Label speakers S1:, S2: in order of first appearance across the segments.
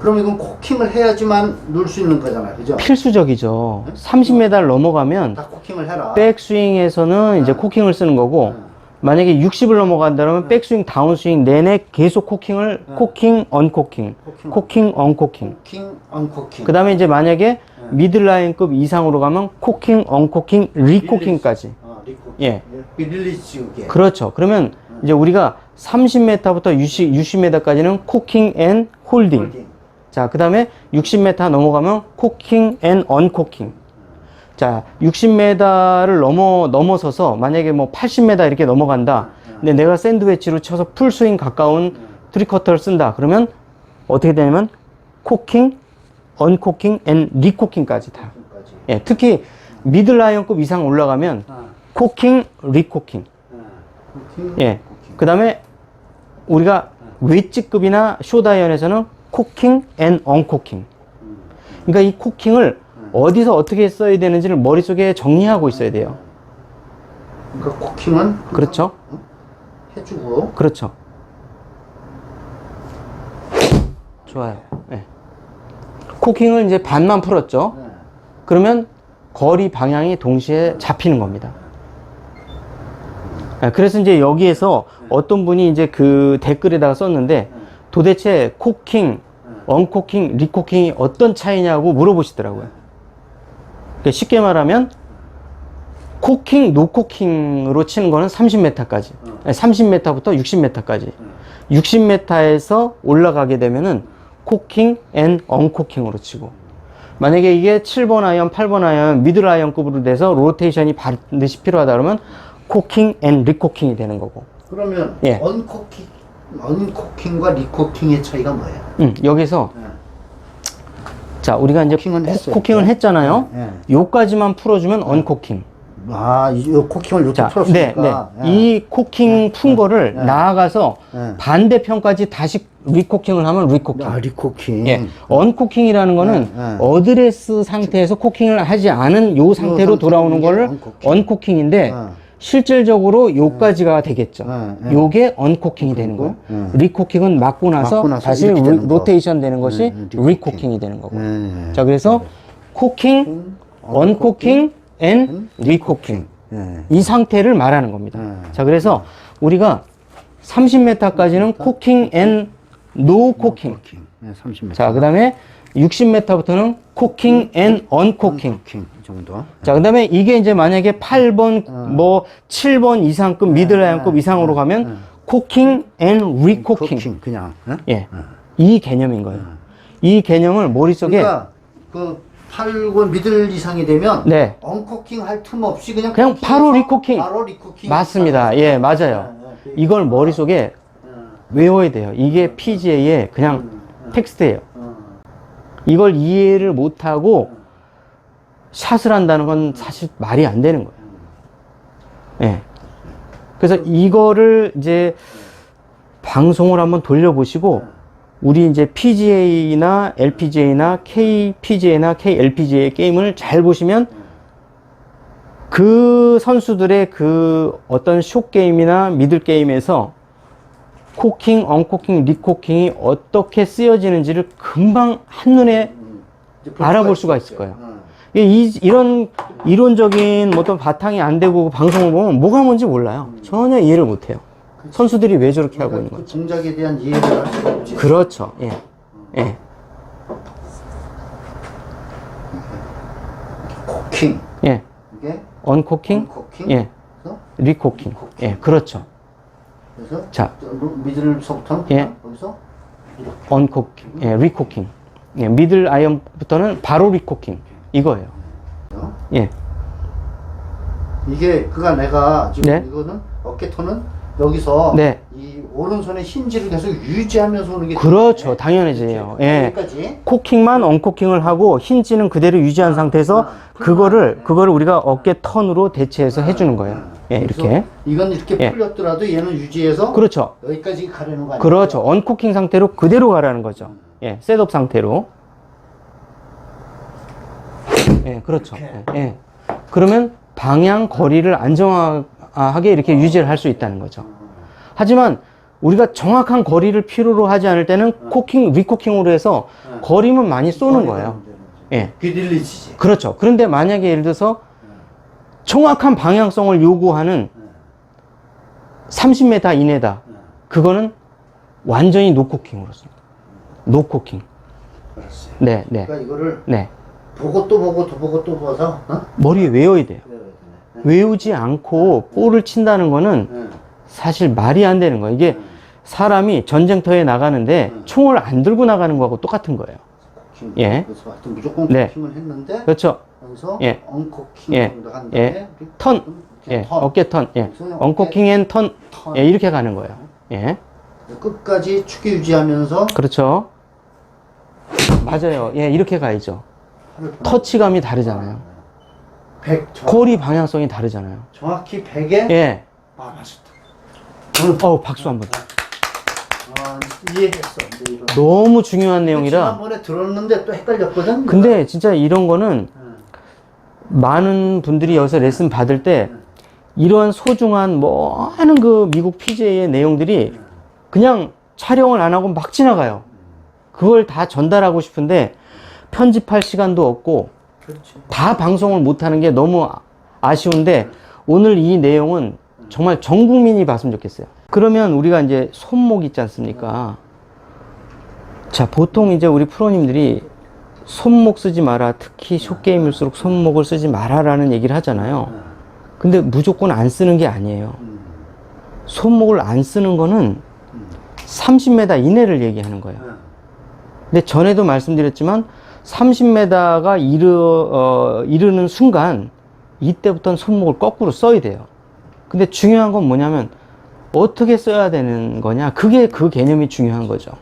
S1: 그럼 이건 코킹을 해야지만 넣을 수 있는 거잖아요. 그죠?
S2: 필수적이죠. 30m를 넘어가면
S1: 다 코킹을 해라.
S2: 백스윙에서는 이제
S1: 네.
S2: 코킹을 쓰는 거고
S1: 네.
S2: 만약에 60을 넘어간다면 백스윙, 다운스윙 내내 계속 코킹을
S1: 네.
S2: 코킹, 언코킹,
S1: 코킹,
S2: 코킹, 언코킹.
S1: 코킹, 언코킹.
S2: 그 다음에 이제 만약에
S1: 네.
S2: 미들라인급 이상으로 가면 코킹, 언코킹, 리코킹까지.
S1: 어, 리코킹.
S2: 예.
S1: 릴리즈 게.
S2: 그렇죠. 그러면 이제 우리가 30m부터 60, 60m까지는 코킹 앤 홀딩.
S1: 홀딩.
S2: 자, 그 다음에 60m 넘어가면 코킹 앤 언코킹. 자, 60m를 넘어, 넘어서서 만약에 뭐 80m 이렇게 넘어간다. 근데 내가 샌드웨치로 쳐서 풀스윙 가까운 트리커터를 쓴다. 그러면 어떻게 되냐면 코킹, 언코킹 앤 리코킹까지 다. 예, 특히 미들라이언급 이상 올라가면
S1: 아,
S2: 코킹, 리코킹.
S1: 아, 코킹.
S2: 예. 그 다음에 우리가 웨지급이나 쇼다이언에서는 코킹 앤 언코킹. 그러니까 이 코킹을 어디서 어떻게 써야 되는지를 머릿속에 정리하고 있어야 돼요.
S1: 그러니까 코킹은
S2: 그렇죠?
S1: 해주고
S2: 그렇죠. 좋아요. 예. 코킹을 이제 반만 풀었죠.
S1: 네.
S2: 그러면 거리 방향이 동시에 잡히는 겁니다. 아, 그래서 이제 여기에서 어떤 분이 이제 그 댓글에다가 썼는데 도대체 코킹, 언코킹, 리코킹이 어떤 차이냐고 물어보시더라고요. 그러니까 쉽게 말하면 코킹, 노코킹으로 치는 거는 30m까지. 30m부터 60m까지. 60m에서 올라가게 되면은 코킹 앤 언코킹으로 치고 만약에 이게 7번 아이언, 8번 아이언, 미들 아이언급으로 돼서 로테이션이 반드시 필요하다 그러면 코킹 앤 리코킹이 되는 거고
S1: 그러면
S2: 예.
S1: 언코킹 언코킹과 리코킹의 차이가 뭐예요?
S2: 음, 여기서
S1: 예.
S2: 자 우리가 이제
S1: 코킹은
S2: 코-
S1: 했어요.
S2: 코킹을 했잖아요
S1: 예.
S2: 요까지만 풀어주면 언코킹
S1: 아, 이, 이 코킹을 이렇게
S2: 자, 네,
S1: 풀었으니까.
S2: 네.
S1: 예.
S2: 이 코킹 푼 거를
S1: 네.
S2: 나아가서
S1: 네.
S2: 반대편까지 다시 리코킹을 하면 리코킹.
S1: 아, 리코킹.
S2: 예. 언코킹이라는 거는
S1: 네, 네.
S2: 어드레스 상태에서 코킹을 하지 않은 요 상태로
S1: 상태
S2: 돌아오는 거를
S1: 언코킹.
S2: 언코킹인데
S1: 네.
S2: 실질적으로 요까지가 되겠죠.
S1: 네, 네.
S2: 요게 언코킹이 되는 거예요.
S1: 네.
S2: 리코킹은 맞고 나서,
S1: 맞고 나서
S2: 다시
S1: 되는 거.
S2: 로테이션 되는 것이
S1: 네, 네, 리코킹.
S2: 리코킹이 되는 거고.
S1: 네.
S2: 자, 그래서 코킹, 언코킹, 앤 리코킹.
S1: 예.
S2: 이 상태를 말하는 겁니다.
S1: 네.
S2: 자, 그래서 우리가 30m까지는 코킹 앤 노 코킹.
S1: 코킹. 예, 30m.
S2: 자, 그 다음에 60m부터는 코킹 앤 언코킹.
S1: 코킹 이 정도.
S2: 자, 그 다음에 이게 이제 만약에 8번, 뭐 7번 이상급, 미들라인급
S1: 네,
S2: 이상으로
S1: 네,
S2: 가면
S1: 네.
S2: 코킹 앤 리코킹.
S1: 코킹 그냥. 예?
S2: 예. 이 개념인 거예요. 이 개념을 머릿속에
S1: 그러니까 그 8권 미들 이상이 되면
S2: 네.
S1: 언코킹 할 틈 없이 그냥
S2: 그냥 바로 리코킹.
S1: 바로 리코킹
S2: 맞습니다. 예, 맞아요. 이걸 머릿속에 외워야 돼요. 이게 PGA의 그냥 텍스트예요.
S1: 어.
S2: 이걸 이해를 못하고 샷을 한다는 건 사실 말이 안 되는 거예요. 예. 그래서 이거를 이제 방송을 한번 돌려보시고 우리 이제 PGA나 LPGA나 KPGA나 KLPGA 게임을 잘 보시면 그 선수들의 그 어떤 쇼 게임이나 미들 게임에서 코킹, 언코킹, 리코킹이 어떻게 쓰여지는지를 금방 한눈에
S1: 볼
S2: 알아볼 수가 있을. 거예요.
S1: 어.
S2: 이, 이- 이런 이론적인 어떤 바탕이 안 되고 방송을 보면 뭐가 뭔지 몰라요. 전혀 이해를 못 해요. 선수들이 왜 저렇게 하고 있는
S1: 그
S2: 건지.
S1: 동작에 대한 이해를 할 수가 없지.
S2: 그렇죠. 예. 예.
S1: 코킹
S2: 예.
S1: 이게
S2: 언코킹,
S1: 언코킹.
S2: 예.
S1: 그래서
S2: 리코킹.
S1: 리코킹.
S2: 예. 그렇죠.
S1: 그래서
S2: 자.
S1: 미들서부터는
S2: 예.
S1: 거기서
S2: 언코킹, 예. 리코킹. 예. 미들 아이언부터는 바로 리코킹. 이거예요. 예.
S1: 이게 그가 내가 지금
S2: 네.
S1: 이거는 어깨 톤은 여기서
S2: 네.
S1: 이 오른손의 힌지를 계속 유지하면서 오는 게
S2: 그렇죠. 당연해져요. 예.
S1: 여기까지
S2: 코킹만 언코킹을 하고 힌지는 그대로 유지한 상태에서
S1: 아,
S2: 그거를 그거를 우리가 어깨 턴으로 대체해서 해주는 거예요. 예, 이렇게.
S1: 이건 이렇게
S2: 예.
S1: 풀렸더라도 얘는 유지해서
S2: 그렇죠.
S1: 여기까지 가려는 거 아니에요?
S2: 그렇죠. 언코킹 상태로 그대로 가라는 거죠. 예, 셋업 상태로. 예, 그렇죠. 예, 예. 그러면 방향 거리를 안정하게 이렇게 유지를 할 수 있다는 거죠. 하지만 우리가 정확한 거리를 필요로 하지 않을 때는 코킹, 리코킹으로 해서 거리면 많이 쏘는 거예요. 예.
S1: 비딜리지지.
S2: 그렇죠. 그런데 만약에 예를 들어서 정확한 방향성을 요구하는 30m 이내다. 그거는 완전히 노코킹으로 씁니다. 노코킹. 네, 네,
S1: 그러니까 이거를
S2: 네.
S1: 보고 또 보고 또 보고 또 봐서 어?
S2: 머리에 외워야 돼요.
S1: 그래야 되네.
S2: 외우지 않고 볼을 친다는 거는
S1: 응.
S2: 사실 말이 안 되는 거예요. 이게 사람이 전쟁터에 나가는데 총을 안 들고 나가는 거하고 똑같은 거예요. 예.
S1: 그래서 하여튼 무조건
S2: 네.
S1: 코킹을 했는데
S2: 그렇죠.
S1: 여기서
S2: 예.
S1: 엉코킹
S2: 예.
S1: 정도 한
S2: 예.
S1: 다음에
S2: 턴. 예,
S1: 턴.
S2: 어깨 턴. 예. 언코킹 앤 턴.
S1: 턴.
S2: 예, 이렇게 가는 거예요. 예.
S1: 끝까지 축이 유지하면서
S2: 그렇죠. 맞아요. 예, 이렇게 가야죠. 터치감이 다르잖아요.
S1: 100 정,
S2: 거리 방향성이 다르잖아요.
S1: 정확히 100에
S2: 예.
S1: 아 맞았다.
S2: 어, 박수 한 번.
S1: 아 이해했어.
S2: 너무 중요한 내용이라.
S1: 지난번에 들었는데 또 헷갈렸거든.
S2: 근데 진짜 이런 거는
S1: 응.
S2: 많은 분들이 여기서 레슨 받을 때 이러한 소중한 많은 그 미국 PGA의 내용들이 그냥 촬영을 안 하고 막 지나가요. 그걸 다 전달하고 싶은데 편집할 시간도 없고
S1: 그렇지.
S2: 다 방송을 못하는 게 너무 아- 아쉬운데 오늘 이 내용은 정말 전 국민이 봤으면 좋겠어요. 그러면 우리가 이제 손목 있지 않습니까? 자, 보통 이제 우리 프로님들이 손목 쓰지 마라. 특히 숏게임일수록 손목을 쓰지 마라라는 얘기를 하잖아요.
S1: 응.
S2: 근데 무조건 안 쓰는 게 아니에요.
S1: 음.
S2: 손목을 안 쓰는 거는
S1: 음.
S2: 30m 이내를 얘기하는 거예요.
S1: 응.
S2: 근데 전에도 말씀드렸지만 30m가 이르, 어, 이르는 순간 이때부터는 손목을 거꾸로 써야 돼요. 근데 중요한 건 뭐냐면 어떻게 써야 되는 거냐? 그게 그 개념이 중요한 거죠.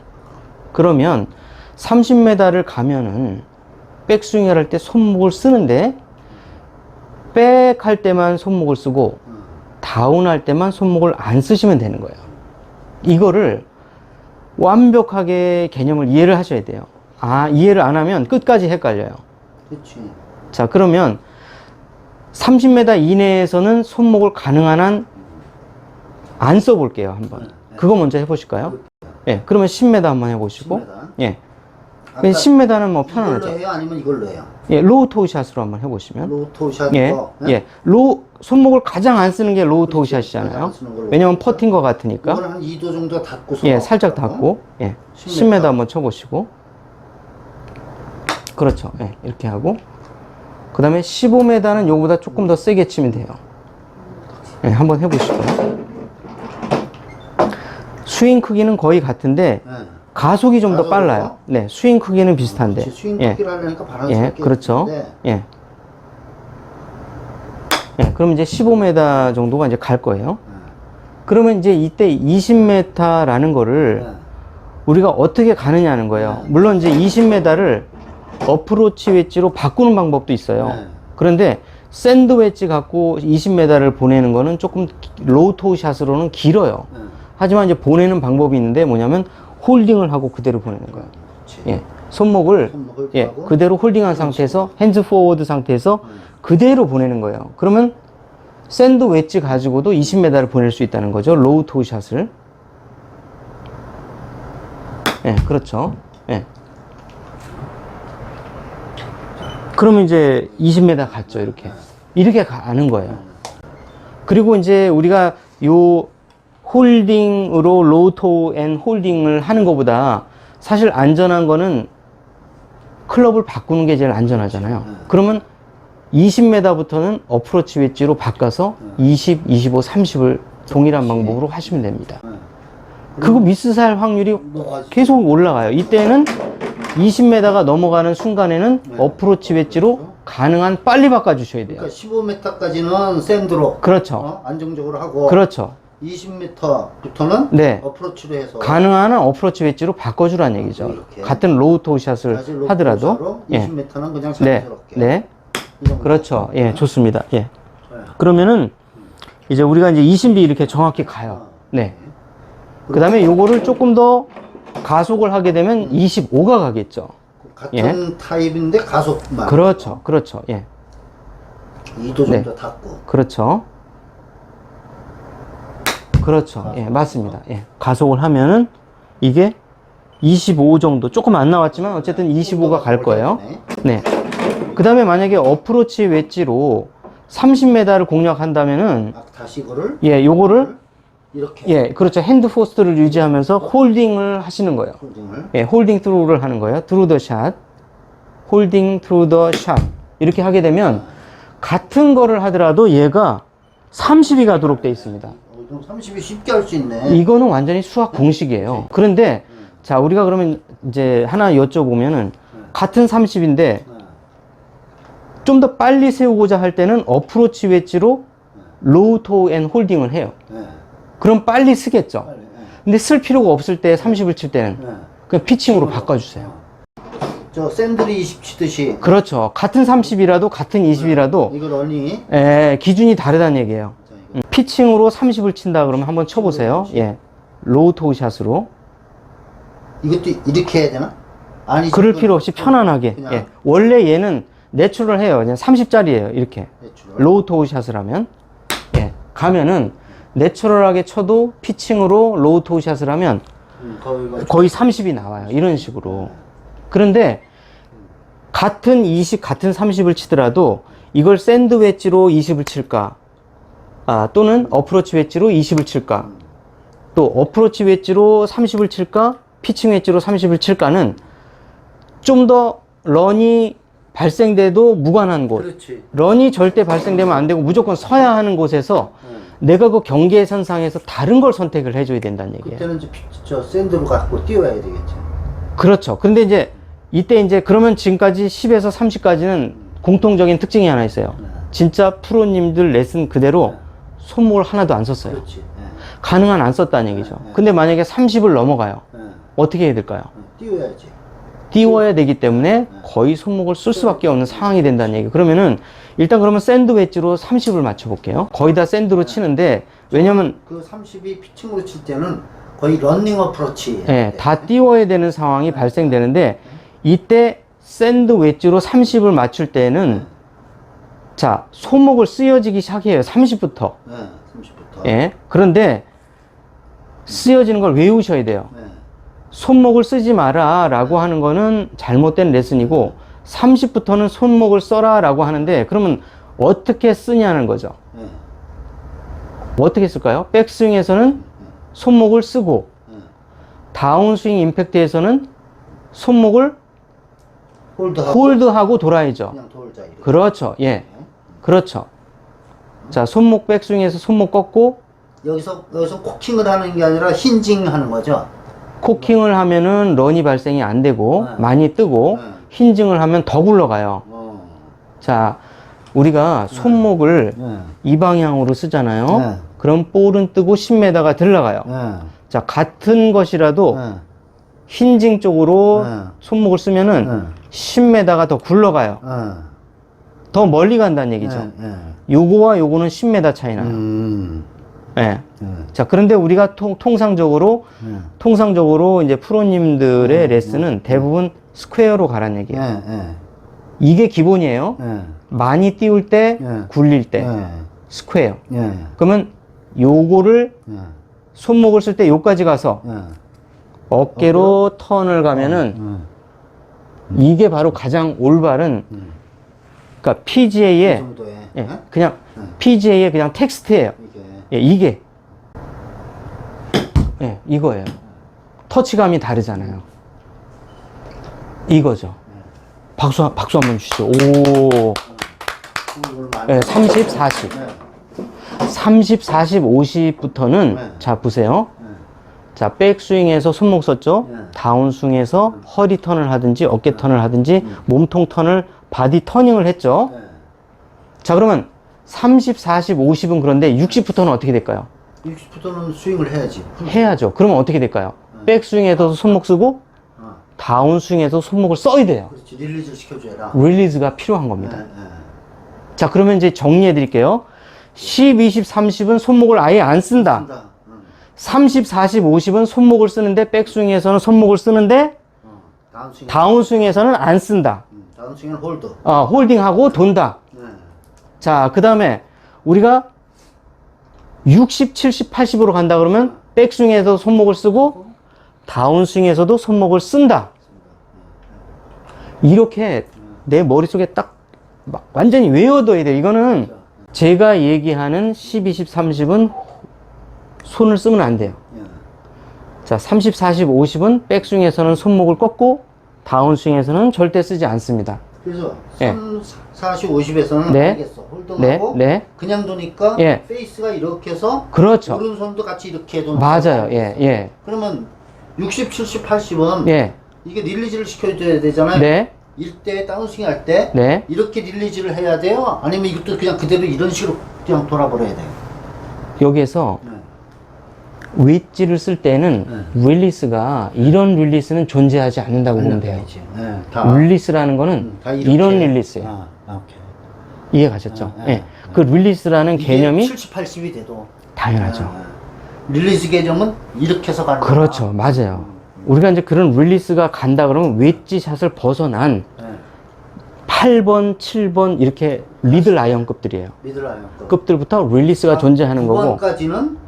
S2: 그러면 30m를 가면은 백스윙을 할 때 손목을 쓰는데 백 할 때만 손목을 쓰고
S1: 응.
S2: 다운 할 때만 손목을 안 쓰시면 되는 거예요. 이거를 완벽하게 개념을 이해를 하셔야 돼요. 아, 이해를 안 하면 끝까지 헷갈려요.
S1: 그렇지.
S2: 자, 그러면 30m 이내에서는 손목을 가능한 한 안 써볼게요, 한번. 그거 먼저 해보실까요? 예, 그러면 10m 한번 해보시고.
S1: 10m.
S2: 예.
S1: 아까
S2: 10m는 뭐
S1: 이걸로
S2: 편안하죠.
S1: 해요? 아니면 이걸로 해요?
S2: 예, 로우 토우 샷으로 한번 해보시면.
S1: 로토샷
S2: 예,
S1: 거.
S2: 예. 로우, 손목을 가장 안 쓰는 게 로우 토우 샷이잖아요.
S1: 가장 안 쓰는 걸로.
S2: 왜냐면 퍼팅 거 같으니까.
S1: 이거는 한 2도 정도 닫고서.
S2: 예, 살짝 닫고, 예, 10m
S1: 10m
S2: 한번 쳐보시고, 그렇죠. 예, 이렇게 하고, 그 다음에 15m는 요거보다 조금 더 세게 치면 돼요. 예, 한번 해보시고. 스윙 크기는 거의 같은데,
S1: 예.
S2: 가속이 좀 더
S1: 가속으로?
S2: 빨라요. 네, 스윙 크기는 비슷한데.
S1: 그렇지, 스윙
S2: 예,
S1: 크기를 하려니까
S2: 예. 그렇죠. 예. 예, 그럼 이제 15m 정도가 이제 갈 거예요. 그러면 이제 이때 20m라는 거를
S1: 예.
S2: 우리가 어떻게 가느냐는 거예요. 물론 이제 20m를 어프로치 웨지로 바꾸는 방법도 있어요.
S1: 네.
S2: 그런데 샌드 웨지 갖고 20m를 보내는 거는 조금 로토 샷으로는 길어요.
S1: 예.
S2: 하지만 이제 보내는 방법이 있는데 뭐냐면 홀딩을 하고 그대로 보내는 거예요.
S1: 그렇지.
S2: 예. 손목을
S1: 손목을
S2: 예,
S1: 하고.
S2: 그대로 홀딩한 상태에서 핸즈 포워드 상태에서
S1: 음.
S2: 그대로 보내는 거예요. 그러면 샌드 웨지 가지고도 20m를 보낼 수 있다는 거죠. 로우 토우 샷을. 예, 그렇죠. 예. 그러면 이제 20m 갔죠, 이렇게. 이렇게 가는 거예요. 그리고 이제 우리가 요 홀딩으로 로토 앤 홀딩을 하는 것보다 사실 안전한 거는 클럽을 바꾸는 게 제일 안전하잖아요. 그러면 20m부터는 어프로치 웨지로 바꿔서 20, 25, 30을 동일한 방법으로 하시면 됩니다.
S1: 예.
S2: 그거 미스살 확률이 계속 올라가요. 이때는 20m가 넘어가는 순간에는
S1: 네.
S2: 어프로치 웨지로 가능한 빨리 바꿔주셔야 돼요.
S1: 그러니까 15m까지는 샌드로
S2: 그렇죠.
S1: 어? 안정적으로 하고
S2: 그렇죠.
S1: 20m부터는
S2: 네.
S1: 어프로치로 해서
S2: 가능한 한 어프로치 웨지로 바꿔주라는 얘기죠.
S1: 이렇게.
S2: 같은 로우 토우 샷을
S1: 다시 로프
S2: 하더라도.
S1: 샷으로
S2: 예.
S1: 20m는 그냥
S2: 네.
S1: 자연스럽게
S2: 네.
S1: 이 정도.
S2: 그렇죠. 예, 좋습니다. 예.
S1: 네.
S2: 그러면은 이제 우리가 이제 20비 이렇게 정확히 가요. 네. 그 다음에 요거를 조금 더 가속을 하게 되면 25가 가겠죠.
S1: 같은 타입인데 가속만
S2: 그렇죠. 그렇죠. 예.
S1: 2도
S2: 네.
S1: 정도 닫고
S2: 그렇죠. 그렇죠. 예, 맞습니다. 예. 가속을 하면은 이게 25 정도. 조금 안 나왔지만 어쨌든 25가 갈 거예요.
S1: 네.
S2: 네. 그 다음에 만약에 어프로치 웨지로 30m를 공략한다면은,
S1: 아, 다시 이거를
S2: 예, 요거를,
S1: 이렇게
S2: 예, 그렇죠. 핸드 포스트를 유지하면서 홀딩을 하시는 거예요.
S1: 홀딩을
S2: 예, 홀딩 트루를 하는 거예요. 트루 더 샷. 홀딩 트루 더 샷. 이렇게 하게 되면 같은 거를 하더라도 얘가 30이 가도록 돼 있습니다.
S1: 어, 좀 30이 쉽게 할 수 있네.
S2: 이거는 완전히 수학 공식이에요. 그런데 자, 우리가 그러면 이제 하나 여쭤보면은 같은 30인데
S1: 네.
S2: 좀더 빨리 세우고자 할 때는 어프로치 웨지로 로우 토앤 홀딩을 해요.
S1: 네.
S2: 그럼 빨리 쓰겠죠.
S1: 빨리. 네.
S2: 근데 쓸 필요가 없을 때 30을 칠 때는
S1: 네.
S2: 그냥 피칭으로 바꿔주세요.
S1: 저 샌들이 20 치듯이
S2: 그렇죠. 같은 30이라도 같은 20이라도
S1: 이거 러닝이
S2: 예, 기준이 다르다는 얘기예요. 피칭으로 30을 친다 그러면 한번 쳐보세요. 예, 로우 토우 샷으로.
S1: 이것도 이렇게 해야 되나? 아니
S2: 그럴 필요 없이 편안하게. 예, 원래 얘는 내추럴 해요. 그냥 30짜리예요. 이렇게.
S1: 내추럴.
S2: 로우 토우 샷을 하면. 예, 가면은 내추럴하게 쳐도 피칭으로 로우 토우 샷을 하면
S1: 음,
S2: 거의 30이 나와요. 이런 식으로. 그런데 같은 20, 같은 30을 치더라도 이걸 샌드 웨지로 20을 칠까? 아, 또는 어프로치 웨지로 20을 칠까? 또 어프로치 웨지로 30을 칠까? 피칭 웨지로 30을 칠까는 좀 더 런이 발생돼도 무관한 곳.
S1: 그렇지.
S2: 런이 절대 발생되면 안 되고 무조건 서야 하는 곳에서
S1: 네.
S2: 내가 그 경계선상에서 다른 걸 선택을 해줘야 된다는 얘기예요.
S1: 그때는 이제 피- 저 샌드로 갖고 띄워야 되겠지.
S2: 그렇죠. 근데 이제 이때 이제 그러면 지금까지 10에서 30까지는 공통적인 특징이 하나 있어요.
S1: 네.
S2: 진짜 프로님들 레슨 그대로 손목을 하나도 안 썼어요.
S1: 그렇지. 네.
S2: 가능한 안 썼다는 얘기죠.
S1: 네.
S2: 근데 만약에 30을 넘어가요.
S1: 네.
S2: 어떻게 해야 될까요?
S1: 네. 띄워야지.
S2: 띄워야 되기 때문에 거의 손목을 쓸 수밖에 없는 상황이 된다는 얘기. 그러면은 일단 그러면 샌드 웨지로 30을 맞춰 볼게요. 거의 다 샌드로 치는데 왜냐면
S1: 그 30이 피칭으로 칠 때는 거의 런닝 어프로치.
S2: 예, 다 띄워야 되는 상황이 발생되는데 이때 샌드 웨지로 30을 맞출 때는 자 손목을 쓰여지기 시작해요 30부터
S1: 네. 30부터.
S2: 예 그런데 쓰여지는 걸 외우셔야 돼요
S1: 네.
S2: 손목을 쓰지 마라 라고 하는 거는 잘못된 레슨이고 30부터는 손목을 써라 라고 하는데 그러면 어떻게 쓰냐는 거죠
S1: 네.
S2: 어떻게 쓸까요 백스윙에서는 손목을 쓰고
S1: 네.
S2: 다운스윙 임팩트에서는 손목을
S1: 홀드하고
S2: 홀드하고 돌아야죠.
S1: 그냥 돌자 이렇게.
S2: 그렇죠. 예. 그렇죠. 자, 손목 백스윙에서 손목 꺾고
S1: 여기서 여기서 코킹을 하는 게 아니라 힌징 하는 거죠.
S2: 코킹을 하면은 런이 발생이 안 되고
S1: 네.
S2: 많이 뜨고
S1: 네.
S2: 힌징을 하면 더 굴러가요.
S1: 어.
S2: 자, 우리가 손목을
S1: 네.
S2: 이 방향으로 쓰잖아요.
S1: 네.
S2: 그럼 볼은 뜨고 10m가 들러가요.
S1: 네.
S2: 자, 같은 것이라도
S1: 네.
S2: 힌징 쪽으로
S1: 네.
S2: 손목을 쓰면은
S1: 네.
S2: 10m가 더 굴러가요.
S1: 네.
S2: 더 멀리 간다는 얘기죠.
S1: 네. 네.
S2: 요거와 요거는 10m 차이 나요.
S1: 음.
S2: 예.
S1: 네.
S2: 자, 그런데 우리가 통, 통상적으로,
S1: 네.
S2: 통상적으로 이제 프로님들의 레슨은 대부분 스퀘어로 가란 얘기예요.
S1: 네. 네.
S2: 이게 기본이에요.
S1: 네.
S2: 많이 띄울 때,
S1: 네.
S2: 굴릴 때,
S1: 네.
S2: 스퀘어.
S1: 네.
S2: 그러면 요거를
S1: 네.
S2: 손목을 쓸 때 요까지 가서
S1: 네.
S2: 어깨로 턴을 가면은
S1: 네.
S2: 이게 바로 가장 올바른,
S1: 음.
S2: 그러니까
S1: 이
S2: PGA의,
S1: 정도의
S2: 예,
S1: 네?
S2: 그냥
S1: 네.
S2: PGA의 그냥 텍스트예요.
S1: 이게
S2: 예, 이게. 예, 이거예요. 터치감이 다르잖아요. 이거죠. 박수, 한- 박수 한번 주시죠. 오. 예, 30, 40.
S1: 네.
S2: 30, 40, 50부터는,
S1: 네.
S2: 자, 보세요.
S1: 네.
S2: 자, 백스윙에서 손목 썼죠?
S1: 네.
S2: 다운스윙에서 허리 턴을 하든지, 어깨 턴을 하든지, 몸통 턴을, 바디 터닝을 했죠?
S1: 네.
S2: 자, 그러면 30, 40, 50은 그런데 60부터는 어떻게 될까요?
S1: 60부터는 스윙을 해야지.
S2: 해야죠. 그러면 어떻게 될까요? 백스윙에서 손목 쓰고
S1: 어.
S2: 다운스윙에서 손목을 써야 돼요.
S1: 그렇지. 릴리즈를 시켜줘야라.
S2: 릴리즈가 필요한 겁니다.
S1: 네, 네.
S2: 자, 그러면 이제 정리해 드릴게요. 10, 20, 30은 손목을 아예 안 쓴다.
S1: 쓴다. 응.
S2: 30, 40, 50은 손목을 쓰는데 백스윙에서는 손목을 쓰는데
S1: 어. 다운 스윙.
S2: 다운스윙에서는 안 쓴다.
S1: 음, 다운 스윙은 홀드.
S2: 어, 홀딩하고 돈다.
S1: 네.
S2: 자, 그 다음에 우리가 60, 70, 80으로 간다 그러면 백스윙에서 손목을 쓰고 다운스윙에서도 손목을 쓴다. 이렇게 내 머릿속에 딱막 완전히 외워둬야 돼. 이거는 제가 얘기하는 10, 20, 30은 손을 쓰면 안 돼요.
S1: 예.
S2: 자, 30, 40, 50은 백스윙에서는 손목을 꺾고 다운스윙에서는 절대 쓰지 않습니다.
S1: 그래서
S2: 예.
S1: 3, 40, 50에서는
S2: 네.
S1: 알겠어.
S2: 네,
S1: 홀딩하고
S2: 네.
S1: 그냥 두니까
S2: 예.
S1: 페이스가 이렇게 해서
S2: 그렇죠.
S1: 오른손도 같이 이렇게 도는
S2: 맞아요. 예, 예.
S1: 그러면 60, 70, 80은
S2: 예.
S1: 이게 릴리즈를 시켜줘야 되잖아요.
S2: 네.
S1: 일대 다운스윙 할 때
S2: 네.
S1: 이렇게 릴리즈를 해야 돼요? 아니면 이것도 그냥 그대로 이런 식으로 그냥 돌아버려야 돼요?
S2: 여기에서
S1: 네.
S2: 웨지를 쓸 때는 릴리스가 이런 릴리스는 존재하지 않는다고 보면 돼요.
S1: 네, 다.
S2: 릴리스라는 거는
S1: 음.
S2: 이런 릴리스예요.
S1: 아, 아.
S2: 이해 가셨죠?
S1: 아, 아,
S2: 예. 그 릴리스라는 개념이
S1: 70, 80이 돼도
S2: 당연하죠.
S1: 아, 릴리즈 개념은 이렇게 해서 가는
S2: 그렇죠. 맞아요. 우리가 이제 그런 릴리스가 간다 그러면 웨지 샷을 벗어난
S1: 거야. 네.
S2: 8번, 7번 이렇게 미들 아이언급들이에요.
S1: 미들 아이언 거.
S2: 급들부터 릴리스가 존재하는 거고.
S1: 9번까지는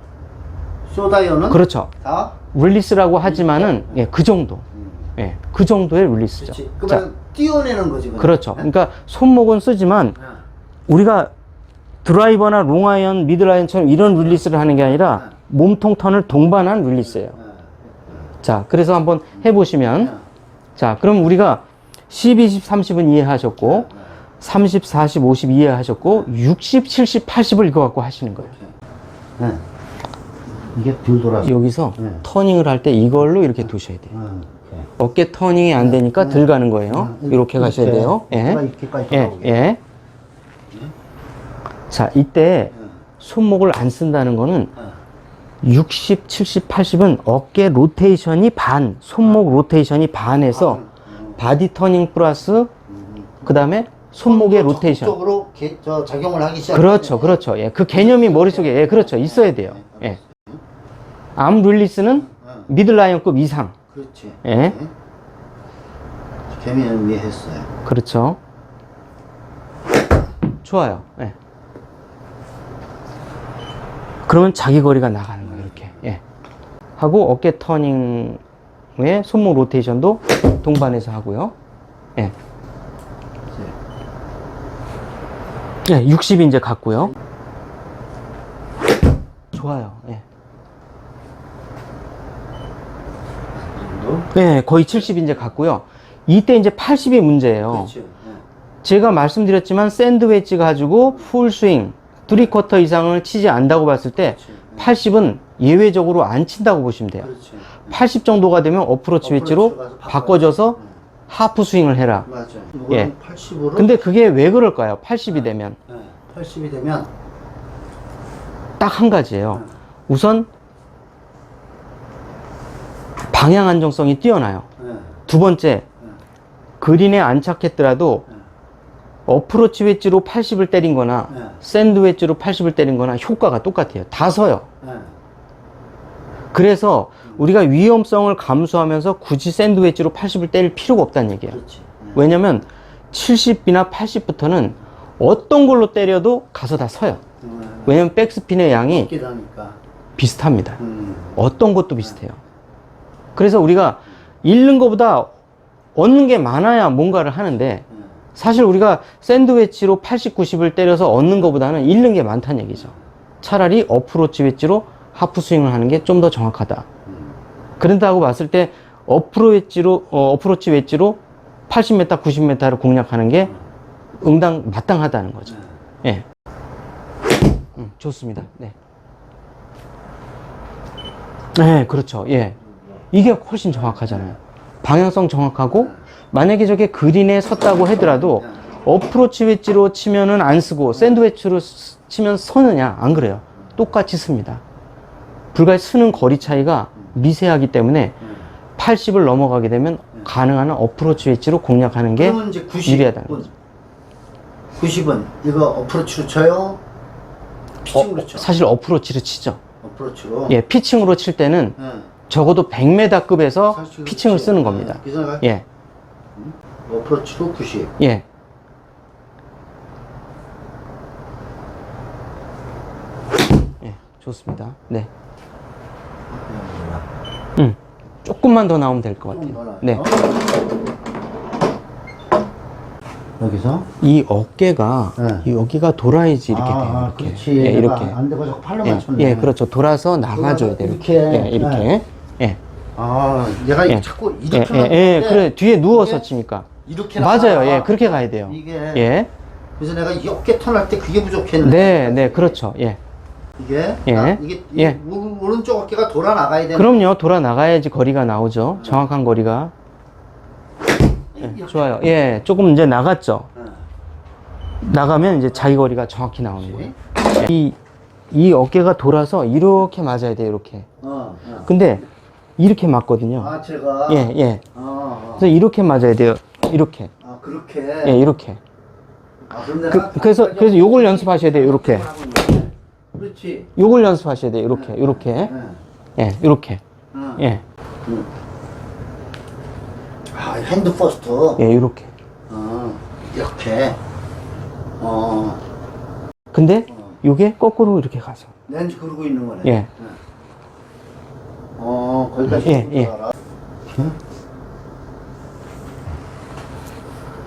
S1: 쇼다이언은
S2: 그렇죠.
S1: 다
S2: 릴리스라고 하지만은 예, 그 정도.
S1: 음,
S2: 예, 그 정도의 릴리스죠.
S1: 그렇지.
S2: 자,
S1: 그러면 띄어내는 거지. 그냥.
S2: 그렇죠.
S1: 네?
S2: 그러니까 손목은 쓰지만
S1: 네.
S2: 우리가 드라이버나 롱아이언, 미들아이언처럼 이런 릴리스를 하는 게 아니라 몸통 턴을 동반한 릴리스예요.
S1: 네.
S2: 자, 그래서 한번 해보시면
S1: 네.
S2: 자, 그럼 우리가 10, 20, 30은 이해하셨고
S1: 네.
S2: 30, 40, 50 이해하셨고 60, 70, 80을 이거 갖고 하시는 거예요.
S1: 네. 이게 덜 돌아서.
S2: 여기서
S1: 네.
S2: 터닝을 할 때 이걸로 이렇게 두셔야 돼요.
S1: 음, 오케이.
S2: 어깨 터닝이 안 되니까 들 가는 거예요.
S1: 음,
S2: 이렇게 가셔야. 돼요. 예.
S1: 어깨가 이렇게까지
S2: 예,
S1: 돌아오게.
S2: 예. 자, 이때
S1: 네.
S2: 손목을 안 쓴다는 거는
S1: 네.
S2: 60, 70, 80은 어깨 로테이션이 반, 손목 로테이션이 반에서
S1: 음,
S2: 바디 터닝 플러스
S1: 음.
S2: 그 다음에 손목의 로테이션.
S1: 적극적으로 개, 저 작용을 하기 시작.
S2: 그렇죠, 그렇죠. 예, 그 개념이 머릿속에, 예, 그렇죠. 있어야 돼요. 예. 암 릴리스는
S1: 응,
S2: 미들라이언급 이상.
S1: 그렇지.
S2: 예.
S1: 네. 개미는 이해했어요.
S2: 그렇죠. 좋아요. 예. 그러면 자기 거리가 나가는 거예요, 이렇게. 예. 하고 어깨 터닝 후에 손목 로테이션도 동반해서 하고요. 예. 예, 60이 이제 갔고요. 좋아요. 예.
S1: 이 정도.
S2: 네, 거의 70 이제 갔고요. 이때 이제 80이 문제예요.
S1: 그렇죠. 네.
S2: 제가 말씀드렸지만 샌드 웨지 가지고 풀 스윙, 드리쿼터 이상을 치지 않다고 봤을 때
S1: 그렇지.
S2: 80은 예외적으로 안 친다고 보시면 돼요.
S1: 그렇지.
S2: 80 정도가 되면 어프로치 웨지로 바꿔줘서
S1: 네.
S2: 하프 스윙을 해라.
S1: 맞아.
S2: 예.
S1: 이거는 80으로.
S2: 근데 그게 왜 그럴까요? 80이 되면
S1: 네. 80이 되면
S2: 딱 한 가지예요. 우선 방향 안정성이 뛰어나요.
S1: 네.
S2: 두 번째, 그린에 안착했더라도
S1: 네.
S2: 어프로치 웨지로 80을 때린 거나
S1: 네.
S2: 샌드 웨지로 80을 때린 거나 효과가 똑같아요. 다 서요.
S1: 네.
S2: 그래서 우리가 위험성을 감수하면서 굳이 샌드 웨지로 80을 때릴 필요가 없다는 얘기예요.
S1: 네.
S2: 왜냐면 70이나 80부터는 어떤 걸로 때려도 가서 다 서요.
S1: 네.
S2: 왜냐면 백스핀의 양이. 비슷합니다.
S1: 음.
S2: 어떤 것도 비슷해요. 그래서 우리가 잃는 것보다 얻는 게 많아야 뭔가를 하는데
S1: 네.
S2: 사실 우리가 샌드웨치로 80, 90을 때려서 얻는 것보다는 잃는 게 많다는 얘기죠. 차라리 어프로치 웨지로 하프 스윙을 하는 게 좀 더 정확하다.
S1: 음.
S2: 그런다고 봤을 때 어프로 웨지로 어, 어프로치 웨지로 80m, 90m를 공략하는 게 응당 마땅하다는 거죠. 예. 음, 좋습니다. 네. 네, 그렇죠. 예. 이게 훨씬 정확하잖아요. 방향성 정확하고 만약에 저게 그린에 섰다고 하더라도 어프로치 웨지로 치면은 안 쓰고 샌드웨치로 쓰- 치면 서느냐? 안 그래요. 똑같이 씁니다. 불과 쓰는 거리 차이가 미세하기 때문에 80을 넘어가게 되면 가능한 한 어프로치 웨지로 공략하는 게
S1: 이제 90분.
S2: 유리하다는 거죠.
S1: 90은 이거 어프로치로 쳐요? 피칭으로 쳐?
S2: 사실 어프로치를 치죠.
S1: 어프로치로?
S2: 예, 피칭으로 칠 때는
S1: 네.
S2: 적어도 100m급에서
S1: 사실
S2: 피칭을
S1: 그렇지.
S2: 쓰는 겁니다.
S1: 네, 그 생각
S2: 예,
S1: 어프로치로 90.
S2: 예. 예, 좋습니다. 네. 음, 조금만 더 나오면 될 것
S1: 조금 더
S2: 같아요. 네.
S1: 여기서
S2: 이 어깨가
S1: 네.
S2: 이 여기가 돌아야지 이렇게
S1: 아,
S2: 돼요.
S1: 아,
S2: 이렇게.
S1: 그렇지.
S2: 예,
S1: 내가
S2: 이렇게.
S1: 안 되고 자꾸 팔로
S2: 예,
S1: 맞췄네.
S2: 예, 그렇죠. 돌아서 나가줘야 돼요. 이렇게.
S1: 이렇게.
S2: 예, 이렇게.
S1: 네.
S2: 예.
S1: 아, 얘가
S2: 예.
S1: 자꾸
S2: 예,
S1: 이렇게
S2: 예, 예,
S1: 나가는데
S2: 그래. 뒤에 누워서 치니까.
S1: 이렇게
S2: 맞아요. 예, 그렇게 가야 돼요.
S1: 이게
S2: 예.
S1: 그래서 내가 이 어깨 턴할 때 그게 부족했는데
S2: 네, 네, 그렇죠. 예.
S1: 이게
S2: 예.
S1: 아, 이게,
S2: 예.
S1: 오- 오른쪽 어깨가 돌아 나가야 되는
S2: 그럼요. 돌아 나가야지 거리가 나오죠. 정확한 거리가. 예, 좋아요. 예, 조금 이제 나갔죠. 나가면 이제 자기 거리가 정확히 나오는 거예요. 예. 이, 이 어깨가 돌아서 이렇게 맞아야 돼요. 이렇게.
S1: 어, 어.
S2: 근데 이렇게 맞거든요.
S1: 아 제가
S2: 예, 예.
S1: 어, 어.
S2: 그래서 이렇게 맞아야 돼요. 이렇게.
S1: 아 그렇게
S2: 예, 이렇게.
S1: 아, 내가
S2: 그, 그래서, 그래서 요걸 연습하셔야 돼요.
S1: 있는데. 그렇지
S2: 요걸 연습하셔야 돼요. 이렇게. 이렇게.
S1: 예.
S2: 예, 이렇게.
S1: 어.
S2: 예.
S1: 아 핸드 퍼스트
S2: 예, 이렇게.
S1: 어, 이렇게 어
S2: 근데 요게 거꾸로 이렇게 가서.
S1: 렌즈 그러고 있는 거네
S2: 예.
S1: 어 거기까지
S2: 예, 예.
S1: 알아.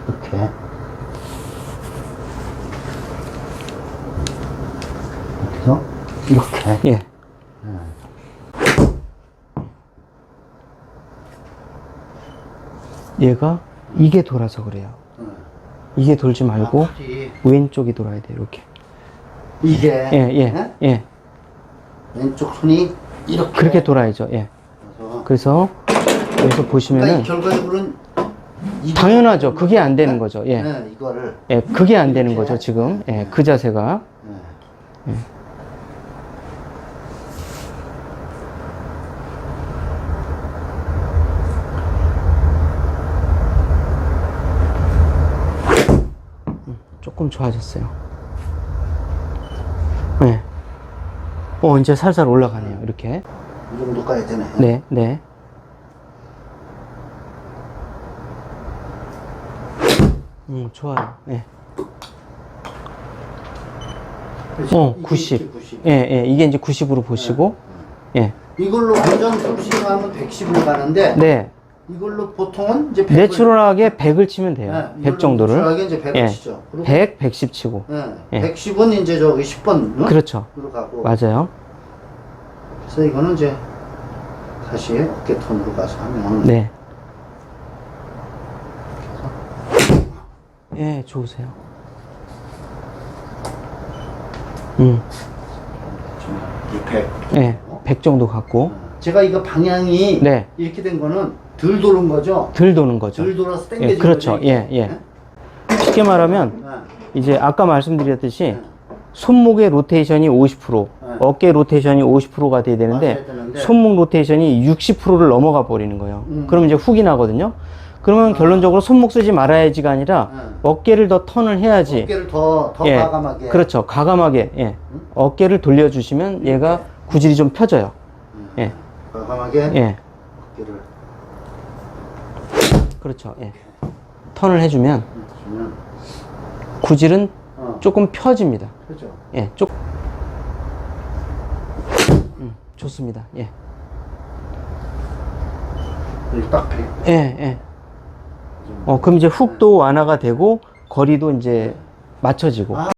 S1: 이렇게 이렇게 그래서 이렇게
S2: 예. 얘가 이게 돌아서 그래요.
S1: 응.
S2: 이게 돌지 말고
S1: 아, 팔이.
S2: 왼쪽이 돌아야 돼요. 이렇게.
S1: 이게
S2: 예, 예,
S1: 예?
S2: 예.
S1: 왼쪽 손이 이렇게
S2: 그렇게 돌아야죠. 예.
S1: 그래서
S2: 여기서
S1: 그러니까
S2: 보시면은
S1: 이 결과적으로는
S2: 당연하죠. 그게 안 되는 거죠. 예.
S1: 네, 이거를
S2: 예, 그게 안 되는. 거죠. 지금. 예, 그 자세가.
S1: 네.
S2: 조금 좋아졌어요. 네. 어, 이제 살살 올라가네요. 이렇게.
S1: 이 정도 가야 되네.
S2: 네, 네. 음, 좋아요. 네.
S1: 그렇지?
S2: 어,
S1: 이게
S2: 90.
S1: 이렇게 90.
S2: 예, 예. 이게 이제 90으로 보시고. 예.
S1: 이걸로 고정 sul싱하면 110으로 가는데
S2: 네.
S1: 이걸로 보통은 이제 100을
S2: 내추럴하게 100을 치면 돼요.
S1: 네,
S2: 100 정도를.
S1: 내추럴하게 이제 100을
S2: 예.
S1: 치죠. 그리고
S2: 100, 110 치고.
S1: 네,
S2: 예.
S1: 110은 이제 저기 10번 응?
S2: 그렇죠.
S1: 으로 가고
S2: 맞아요.
S1: 그래서 이거는 이제 다시 어깨 톤으로 가서 하면
S2: 네. 예, 좋으세요. 음,
S1: 이 100.
S2: 예, 100 정도 갖고.
S1: 제가 이거 방향이
S2: 네.
S1: 이렇게 된 거는 덜 도는 거죠.
S2: 들 도는 거죠.
S1: 덜 돌아서
S2: 예,
S1: 당겨진
S2: 그렇죠.
S1: 거죠.
S2: 예, 예. 쉽게 말하면,
S1: 네.
S2: 이제 아까 말씀드렸듯이, 손목의 로테이션이 50%,
S1: 네.
S2: 어깨 로테이션이 50%가 돼야 되는데,
S1: 되는데.
S2: 손목 로테이션이 60%를 넘어가 버리는 거예요.
S1: 음.
S2: 그럼 이제 훅이 나거든요. 그러면 결론적으로 손목 쓰지 말아야지가 아니라
S1: 네.
S2: 어깨를 더 턴을 해야지.
S1: 어깨를 더, 더
S2: 예,
S1: 과감하게.
S2: 그렇죠. 과감하게. 예. 어깨를 돌려주시면 얘가 구질이 좀 펴져요. 예.
S1: 과감하게
S2: 예.
S1: 어깨를
S2: 그렇죠. 예. 턴을 해주면
S1: 주면
S2: 구질은
S1: 어,
S2: 조금 펴집니다.
S1: 그죠.
S2: 예. 쪽. 음, 좋습니다. 예.
S1: 여기 딱 100.
S2: 예, 예. 어, 그럼 이제 훅도 완화가 되고 거리도 이제 맞춰지고.
S1: 아,